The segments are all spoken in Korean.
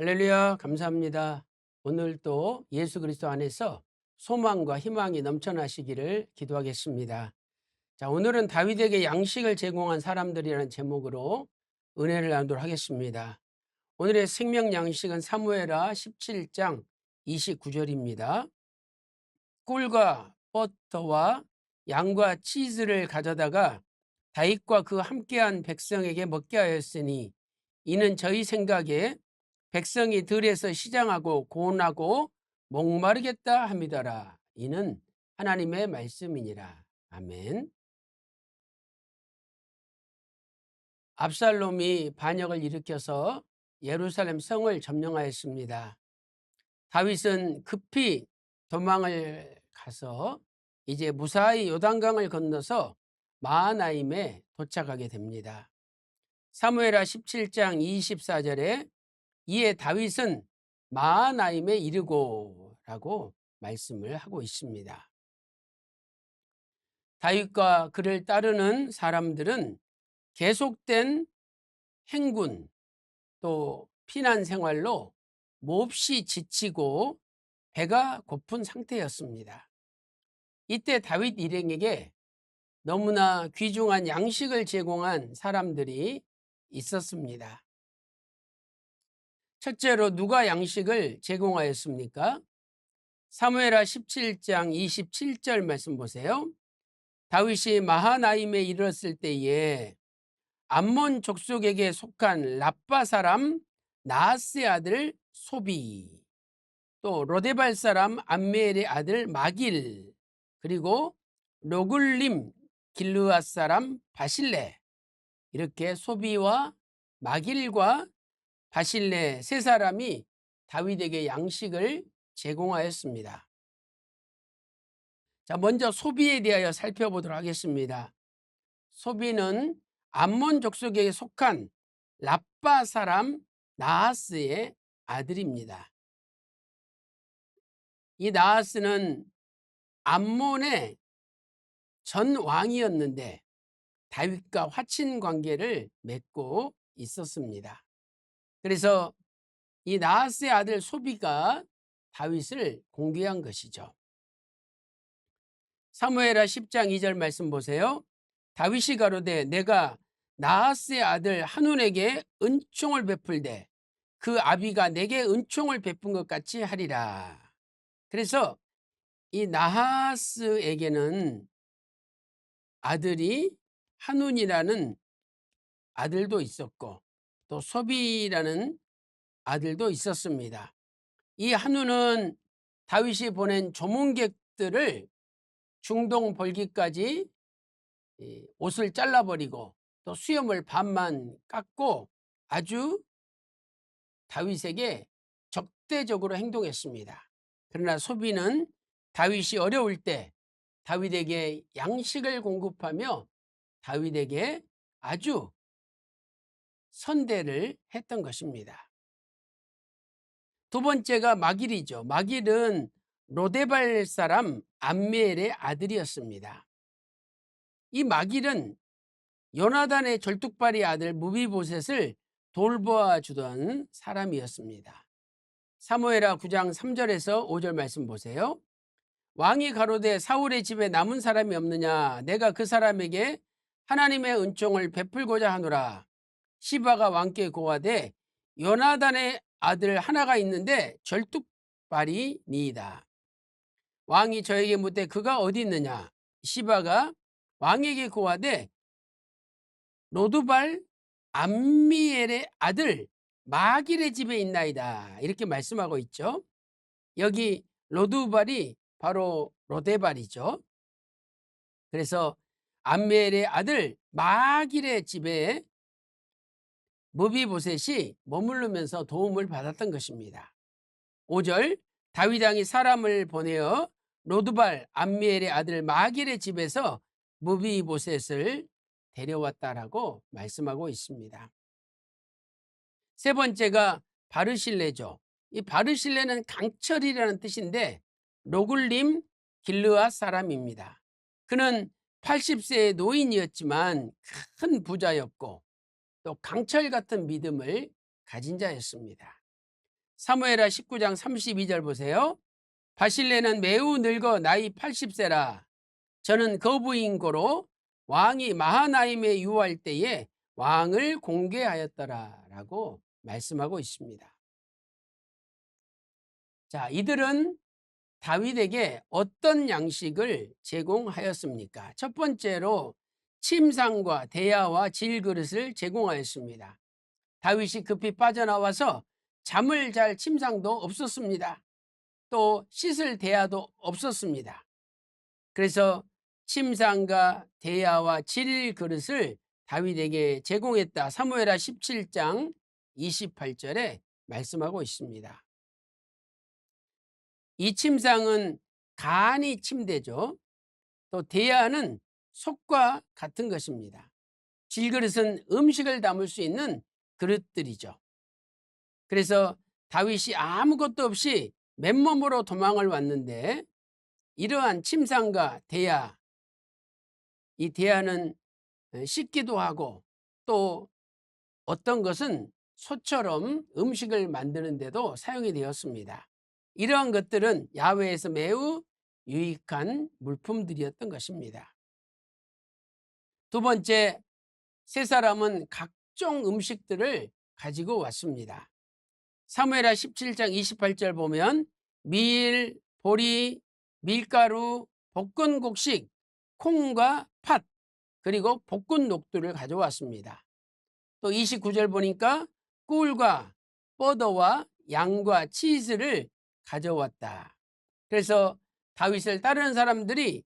할렐루야, 감사합니다. 오늘 또 예수 그리스도 안에서 소망과 희망이 넘쳐나시기를 기도하겠습니다. 자, 오늘은 다윗에게 양식을 제공한 사람들이라는 제목으로 은혜를 나누도록 하겠습니다. 오늘의 생명 양식은 사무에라 17장 29절입니다. 꿀과 버터와 양과 치즈를 가져다가 다윗과 그 함께한 백성에게 먹게 하였으니 이는 저희 생각에 백성이 들에서 시장하고 고운하고 목마르겠다 함이더라. 이는 하나님의 말씀이니라. 아멘. 압살롬이 반역을 일으켜서 예루살렘 성을 점령하였습니다. 다윗은 급히 도망을 가서 이제 무사히 요단강을 건너서 마하나임에 도착하게 됩니다. 사무엘하 17장 24절에 이에 다윗은 마하나임에 이르고 라고 말씀을 하고 있습니다. 다윗과 그를 따르는 사람들은 계속된 행군 또 피난 생활로 몹시 지치고 배가 고픈 상태였습니다. 이때 다윗 일행에게 너무나 귀중한 양식을 제공한 사람들이 있었습니다. 첫째로 누가 양식을 제공하였습니까? 사무엘하 17장 27절 말씀 보세요. 다윗이 마하나임에 이르렀을 때에 암몬 족속에게 속한 라빠 사람 나스의 아들 소비 또 로데발 사람 암메엘의 아들 마길 그리고 로굴림 길르앗 사람 바실레 이렇게 소비와 마길과 바실레 세 사람이 다윗에게 양식을 제공하였습니다. 자, 먼저 소비에 대하여 살펴보도록 하겠습니다. 소비는 암몬 족속에 속한 라빠 사람 나하스의 아들입니다. 이 나하스는 암몬의 전 왕이었는데 다윗과 화친 관계를 맺고 있었습니다. 그래서 이 나하스의 아들 소비가 다윗을 공개한 것이죠. 사무엘하 10장 2절 말씀 보세요. 다윗이 가로되 내가 나하스의 아들 한운에게 은총을 베풀되 그 아비가 내게 은총을 베푼 것 같이 하리라. 그래서 이 나하스에게는 아들이 한운이라는 아들도 있었고 또 소비라는 아들도 있었습니다. 이 한우는 다윗이 보낸 조문객들을 중동 벌기까지 옷을 잘라버리고 또 수염을 반만 깎고 아주 다윗에게 적대적으로 행동했습니다. 그러나 소비는 다윗이 어려울 때 다윗에게 양식을 공급하며 다윗에게 아주 선대를 했던 것입니다. 두 번째가 마길이죠. 마길은 로데발 사람 암멜의 아들이었습니다. 이 마길은 요나단의 절뚝발이 아들 무비보셋을 돌보아 주던 사람이었습니다. 사무에라 9장 3절에서 5절 말씀 보세요. 왕이 가로되 사울의 집에 남은 사람이 없느냐 내가 그 사람에게 하나님의 은총을 베풀고자 하노라 시바가 왕께 고하되 요나단의 아들 하나가 있는데 절뚝발이 니이다. 왕이 저에게 묻되 그가 어디 있느냐? 시바가 왕에게 고하되 로드발 암미엘의 아들 마길의 집에 있나이다. 이렇게 말씀하고 있죠. 여기 로드발이 바로 로데발이죠. 그래서 암미엘의 아들 마길의 집에 무비보셋이 머무르면서 도움을 받았던 것입니다. 5절 다윗 왕이 사람을 보내어 로드발 암미엘의 아들 마길의 집에서 무비보셋을 데려왔다라고 말씀하고 있습니다. 세 번째가 바르실레죠. 이 바르실레는 강철이라는 뜻인데 로굴림 길르아 사람입니다. 그는 80세의 노인이었지만 큰 부자였고 또 강철 같은 믿음을 가진 자였습니다. 사무엘하 19장 32절 보세요. 바실레는 매우 늙어 나이 80세라. 저는 거부인 고로 왕이 마하나임에 유할 때에 왕을 공개하였더라 라고 말씀하고 있습니다. 자, 이들은 다윗에게 어떤 양식을 제공하였습니까? 첫 번째로 침상과 대야와 질그릇을 제공하였습니다. 다윗이 급히 빠져나와서 잠을 잘 침상도 없었습니다. 또 씻을 대야도 없었습니다. 그래서 침상과 대야와 질그릇을 다윗에게 제공했다. 사무엘하 17장 28절에 말씀하고 있습니다. 이 침상은 간이 침대죠. 또 대야는 속과 같은 것입니다. 질그릇은 음식을 담을 수 있는 그릇들이죠. 그래서 다윗이 아무것도 없이 맨몸으로 도망을 왔는데 이러한 침상과 대야, 이 대야는 씻기도 하고 또 어떤 것은 소처럼 음식을 만드는데도 사용이 되었습니다. 이러한 것들은 야외에서 매우 유익한 물품들이었던 것입니다. 두 번째, 세 사람은 각종 음식들을 가지고 왔습니다. 사무엘하 17장 28절 보면 밀, 보리, 밀가루, 볶은 곡식, 콩과 팥, 그리고 볶은 녹두를 가져왔습니다. 또 29절 보니까 꿀과 뻐더와 양과 치즈를 가져왔다. 그래서 다윗을 따르는 사람들이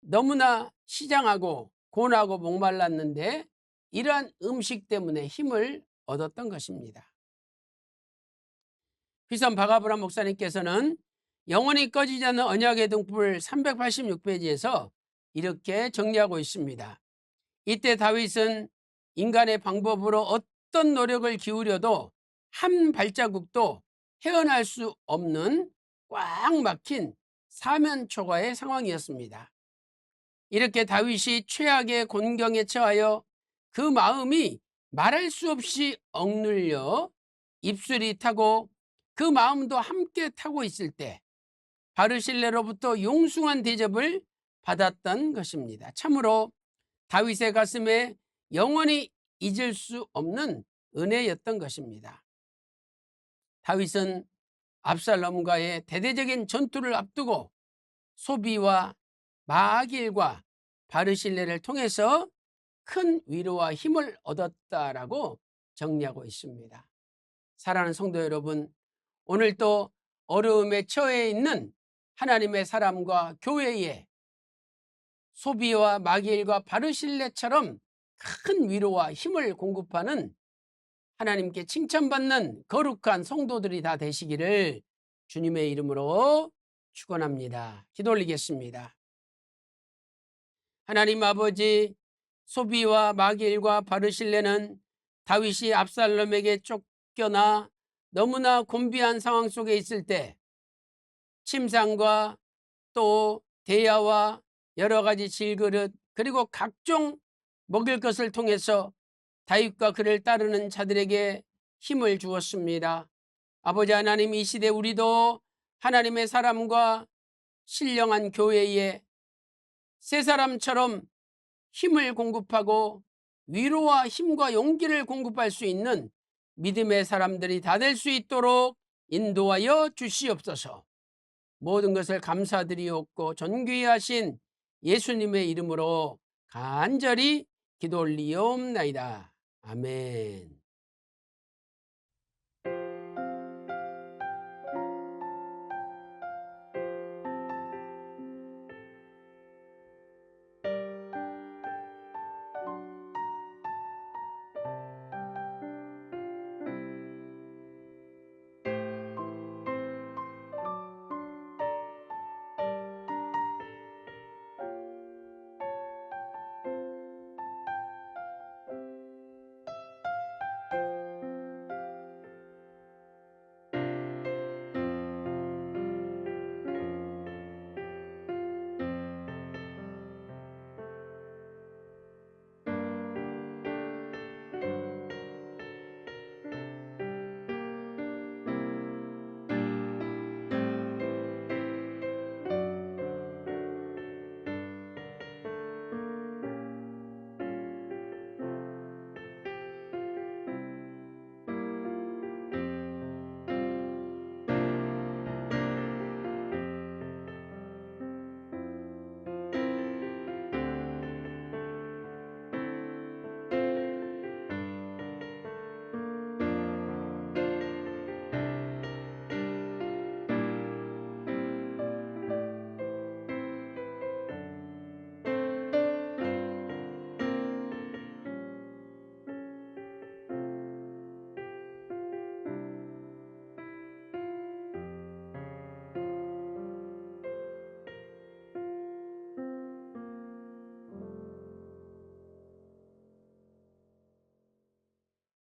너무나 시장하고 고나고 목말랐는데 이러한 음식 때문에 힘을 얻었던 것입니다. 휘선 바가브라 목사님께서는 영원히 꺼지지 않는 언약의 등불 386페이지에서 이렇게 정리하고 있습니다. 이때 다윗은 인간의 방법으로 어떤 노력을 기울여도 한 발자국도 헤어날 수 없는 꽉 막힌 사면초가의 상황이었습니다. 이렇게 다윗이 최악의 곤경에 처하여 그 마음이 말할 수 없이 억눌려 입술이 타고 그 마음도 함께 타고 있을 때 바르실레로부터 용숭한 대접을 받았던 것입니다. 참으로 다윗의 가슴에 영원히 잊을 수 없는 은혜였던 것입니다. 다윗은 압살롬과의 대대적인 전투를 앞두고 소비와 마길과 바르실레를 통해서 큰 위로와 힘을 얻었다라고 정리하고 있습니다. 사랑하는 성도 여러분, 오늘 또 어려움에 처해 있는 하나님의 사람과 교회에 소비와 마길과 바르실레처럼 큰 위로와 힘을 공급하는 하나님께 칭찬받는 거룩한 성도들이 다 되시기를 주님의 이름으로 축원합니다. 기도 올리겠습니다. 하나님 아버지 소비와 마길과 바르실레는 다윗이 압살롬에게 쫓겨나 너무나 곤비한 상황 속에 있을 때 침상과 또 대야와 여러 가지 질그릇 그리고 각종 먹을 것을 통해서 다윗과 그를 따르는 자들에게 힘을 주었습니다. 아버지 하나님 이 시대 우리도 하나님의 사람과 신령한 교회에 새 사람처럼 힘을 공급하고 위로와 힘과 용기를 공급할 수 있는 믿음의 사람들이 다 될 수 있도록 인도하여 주시옵소서. 모든 것을 감사드리옵고 존귀 하신 예수님의 이름으로 간절히 기도 올리옵나이다. 아멘.